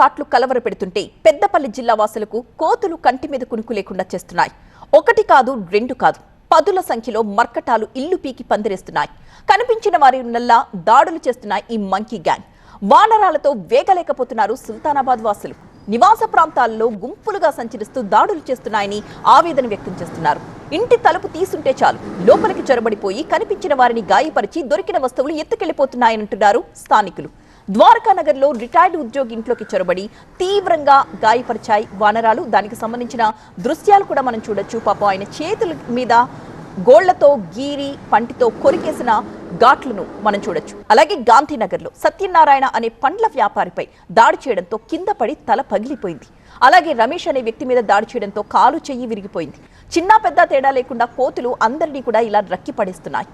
కాట్లు కలవర పెడుతుంటే పెద్దపల్లి జిల్లా వాసులకు కోతులు కంటి మీద కునుకు లేకుండా చేస్తున్నాయి. ఒకటి కాదు రెండు కాదు పదుల సంఖ్యలో మర్కటాలు ఇల్లు పీకి పందిరేస్తున్నాయి. కనిపించిన వారి నల్లా దాడులు చేస్తున్నాయి ఈ మంకీ గ్యాంగ్. వానరాలతో వేగలేకపోతున్నారు సుల్తానాబాద్ వాసులు. నివాస ప్రాంతాల్లో గుంపులుగా సంచరిస్తూ దాడులు చేస్తున్నాయని ఆవేదన వ్యక్తం చేస్తున్నారు. ఇంటి తలుపు తీసుంటే చాలు లోపలికి చొరబడిపోయి కనిపించిన వారిని గాయపరిచి దొరికిన వస్తువులు ఎత్తుకెళ్ళిపోతున్నాయంటున్నారు స్థానికులు. ద్వారకా నగర్లో రిటైర్డ్ ఉద్యోగి ఇంట్లోకి చొరబడి తీవ్రంగా గాయపరిచాయి వానరాలు. దానికి సంబంధించిన దృశ్యాలు కూడా మనం చూడొచ్చు. పాపం ఆయన చేతుల మీద గోళ్ళతో గీరి పంటితో కొరికేసిన ఘాట్లను మనం చూడొచ్చు. అలాగే గాంధీనగర్లో సత్యనారాయణ అనే పండ్ల వ్యాపారిపై దాడి చేయడంతో కింద పడి తల పగిలిపోయింది. అలాగే రమేష్ అనే వ్యక్తి మీద దాడి చేయడంతో కాలు చెయ్యి విరిగిపోయింది. చిన్న పెద్ద తేడా లేకుండా కోతులు అందరినీ కూడా ఇలా రక్కి పడేస్తున్నాయి